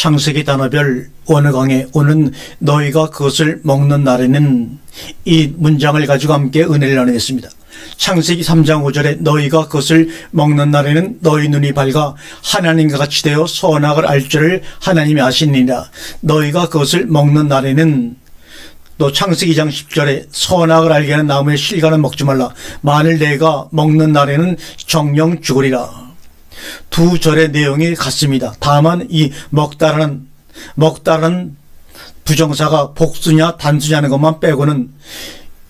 창세기 단어별 어느 강에 오는 너희가 그것을 먹는 날에는 이 문장을 가지고 함께 은혜를 나누겠습니다. 창세기 3장 5절에 너희가 그것을 먹는 날에는 너희 눈이 밝아 하나님과 같이 되어 선악을 알 줄을 하나님이 아시니라. 너희가 그것을 먹는 날에는 또 창세기 2장 10절에 선악을 알게 하는 나무의 실과는 먹지 말라. 만일 내가 먹는 날에는 정령 죽으리라. 두 절의 내용이 같습니다. 다만 이 먹다라는 먹다라는 부정사가 복수냐 단수냐는 것만 빼고는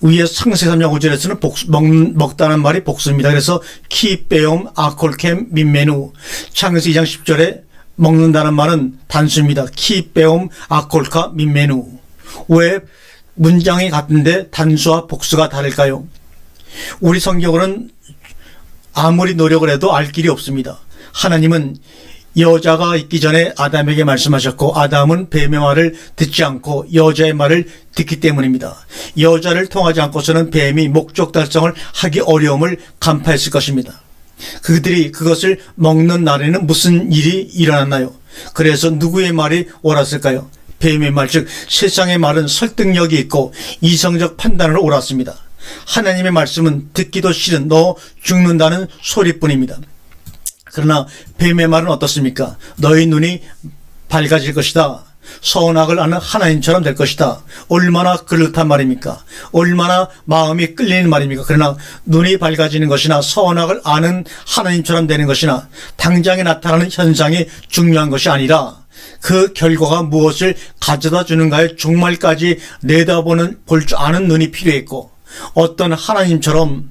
위에 상세 3장 5절에서는 복수, 먹, 먹다는 말이 복수입니다. 그래서 키, 빼옴, 아콜캠, 민메누 창세기 2장 10절에 먹는다는 말은 단수입니다. 키, 빼옴, 아콜카, 민메누 왜 문장이 같은데 단수와 복수가 다를까요? 우리 성경으로는 아무리 노력을 해도 알 길이 없습니다. 하나님은 여자가 있기 전에 아담에게 말씀하셨고 아담은 뱀의 말을 듣지 않고 여자의 말을 듣기 때문입니다. 여자를 통하지 않고서는 뱀이 목적 달성을 하기 어려움을 간파했을 것입니다. 그들이 그것을 먹는 날에는 무슨 일이 일어났나요? 그래서 누구의 말이 옳았을까요? 뱀의 말, 즉 세상의 말은 설득력이 있고 이성적 판단으로 옳았습니다. 하나님의 말씀은 듣기도 싫은 너 죽는다는 소리뿐입니다. 그러나 뱀의 말은 어떻습니까? 너희 눈이 밝아질 것이다. 선악을 아는 하나님처럼 될 것이다. 얼마나 그렇단 말입니까? 얼마나 마음이 끌리는 말입니까? 그러나 눈이 밝아지는 것이나 선악을 아는 하나님처럼 되는 것이나 당장에 나타나는 현상이 중요한 것이 아니라 그 결과가 무엇을 가져다 주는가에 종말까지 내다보는 볼 줄 아는 눈이 필요했고 어떤 하나님처럼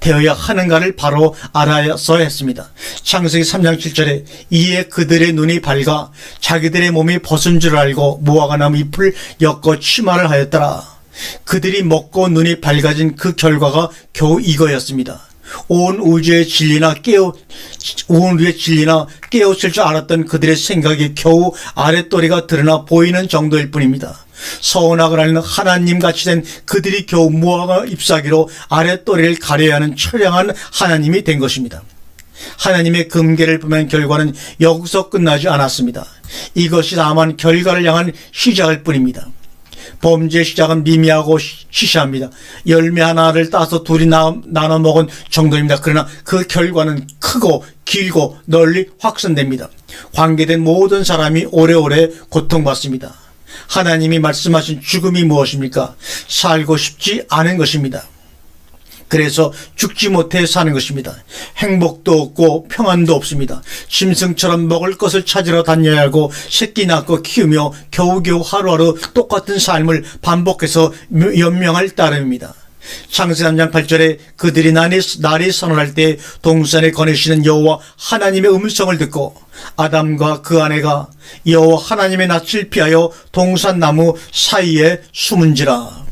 되어야 하는가를 바로 알아서 했습니다. 창세기 3장 7절에 이에 그들의 눈이 밝아 자기들의 몸이 벗은 줄 알고 무화과 나무 잎을 엮어 치마를 하였더라. 그들이 먹고 눈이 밝아진 그 결과가 겨우 이거였습니다. 온 우주의 진리나 깨어 온 우주의 진리나 깨우칠 줄 알았던 그들의 생각이 겨우 아랫도리가 드러나 보이는 정도일 뿐입니다. 서운하고 알는 하나님 같이 된 그들이 겨우 무화과 잎사귀로 아랫도리를 가려야 하는 처량한 하나님이 된 것입니다. 하나님의 금계를 보면 결과는 여기서 끝나지 않았습니다. 이것이 다만 결과를 향한 시작일 뿐입니다. 범죄의 시작은 미미하고 시- 시시합니다. 열매 하나를 따서 둘이 나, 나눠 먹은 정도입니다. 그러나 그 결과는 크고 길고 널리 확산됩니다. 관계된 모든 사람이 오래오래 고통받습니다. 하나님이 말씀하신 죽음이 무엇입니까? 살고 싶지 않은 것입니다. 그래서 죽지 못해 사는 것입니다. 행복도 없고 평안도 없습니다. 짐승처럼 먹을 것을 찾으러 다녀야 하고 새끼 낳고 키우며 겨우겨우 하루하루 똑같은 삶을 반복해서 연명할 따름입니다. 창세 3장 8절에 그들이 날이, 선언할 때 동산에 거내시는 여호와 하나님의 음성을 듣고 아담과 그 아내가 여호와 하나님의 낯을 피하여 동산나무 사이에 숨은지라.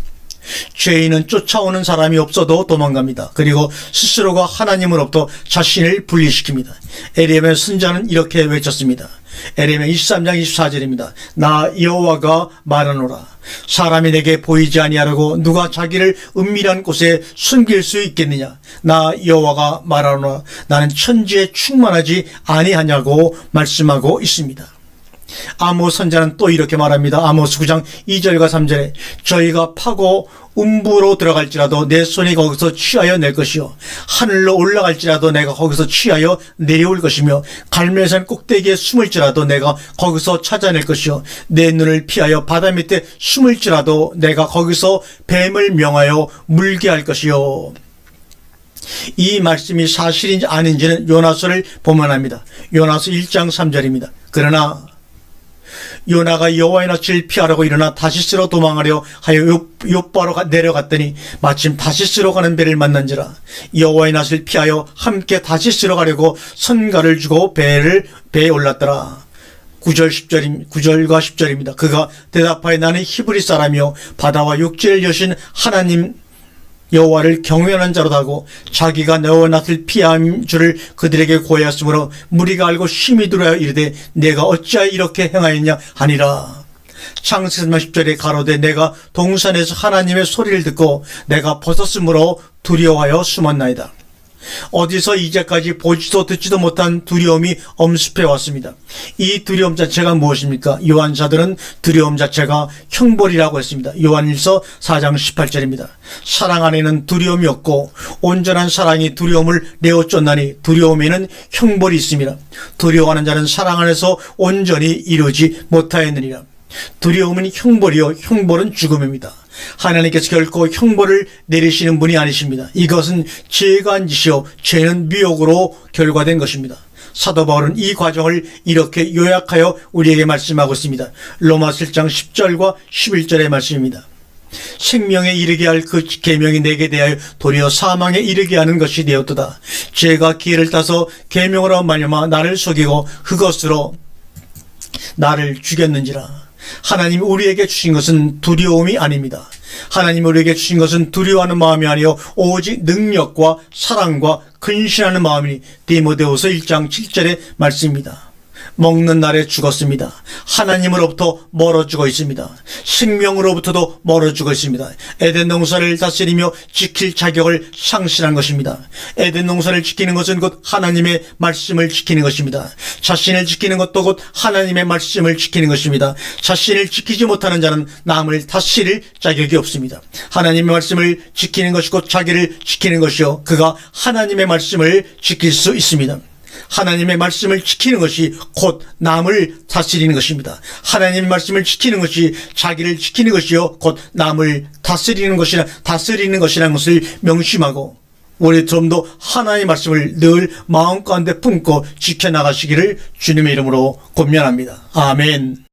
죄인은 쫓아오는 사람이 없어도 도망갑니다. 그리고 스스로가 하나님으로부터 자신을 분리시킵니다. 에레미야 선자는 이렇게 외쳤습니다. 에레미야 23장 24절입니다. 나 여호와가 말하노라. 사람이 내게 보이지 아니하라고 누가 자기를 은밀한 곳에 숨길 수 있겠느냐? 나 여호와가 말하노라. 나는 천지에 충만하지 아니하냐고 말씀하고 있습니다. 아모스 선자는 또 이렇게 말합니다. 아모스 9장 2절과 3절에 저희가 파고 음부로 들어갈지라도 내 손이 거기서 취하여 낼 것이요 하늘로 올라갈지라도 내가 거기서 취하여 내려올 것이며 갈멜산 꼭대기에 숨을지라도 내가 거기서 찾아낼 것이요 내 눈을 피하여 바다 밑에 숨을지라도 내가 거기서 뱀을 명하여 물게 할 것이요 이 말씀이 사실인지 아닌지는 요나서를 보면 합니다. 요나서 1장 3절입니다. 그러나 요나가 여호와의 낯을 피하려고 일어나 다시스로 도망하려 하여 요- 요바로 가- 내려갔더니 마침 다시스로 가는 배를 만난지라 여호와의 낯을 피하여 함께 다시스로 가려고 선가를 주고 배를 배에 올랐더라 9절 10절임 9절과 10절입니다. 그가 대답하여 나는 히브리 사람이요 바다와 육지를 여신 하나님 여호와를 경외하는 자로다고 자기가 낯을 피한 줄을 그들에게 고하였으므로 무리가 알고 심히 들어야 이르되 내가 어찌하여 이렇게 행하였냐 하니라. 창세기 10절에 가로되 내가 동산에서 하나님의 소리를 듣고 내가 벗었으므로 두려워하여 숨었나이다 어디서 이제까지 보지도 듣지도 못한 두려움이 엄습해 왔습니다. 이 두려움 자체가 무엇입니까? 요한사들은 두려움 자체가 형벌이라고 했습니다. 요한일서 4장 18절입니다. 사랑 안에는 두려움이 없고 온전한 사랑이 두려움을 내어 쫓나니 두려움에는 형벌이 있습니다. 두려워하는 자는 사랑 안에서 온전히 이루지 못하였느니라. 두려움은 형벌이요 형벌은 죽음입니다. 하나님께서 결코 형벌을 내리시는 분이 아니십니다. 이것은 죄가 한 짓이요 죄는 미혹으로 결과된 것입니다. 사도 바울은 이 과정을 이렇게 요약하여 우리에게 말씀하고 있습니다. 로마 7장 10절과 11절의 말씀입니다. 생명에 이르게 할 그 계명이 내게 대하여 도리어 사망에 이르게 하는 것이 되었도다. 죄가 기회를 따서 계명으로 말미암아 나를 속이고 그것으로 나를 죽였는지라. 하나님이 우리에게 주신 것은 두려움이 아닙니다. 하나님이 우리에게 주신 것은 두려워하는 마음이 아니요 오직 능력과 사랑과 근신하는 마음이니 디모데후서 1장 7절의 말씀입니다. 먹는 날에 죽었습니다. 하나님으로부터 멀어지고 있습니다. 생명으로부터도 멀어지고 있습니다. 에덴 농사를 다스리며 지킬 자격을 상실한 것입니다. 에덴 농사를 지키는 것은 곧 하나님의 말씀을 지키는 것입니다. 자신을 지키는 것도 곧 하나님의 말씀을 지키는 것입니다. 자신을 지키지 못하는 자는 남을 다스릴 자격이 없습니다. 하나님의 말씀을 지키는 것이 곧 자기를 지키는 것이요. 그가 하나님의 말씀을 지킬 수 있습니다. 하나님의 말씀을 지키는 것이 곧 남을 다스리는 것입니다. 하나님의 말씀을 지키는 것이 자기를 지키는 것이요 곧 남을 다스리는 것이라 다스리는 것이라는 것을 명심하고 우리 좀 더 하나님의 말씀을 늘 마음 가운데 품고 지켜 나가시기를 주님의 이름으로 권면합니다. 아멘.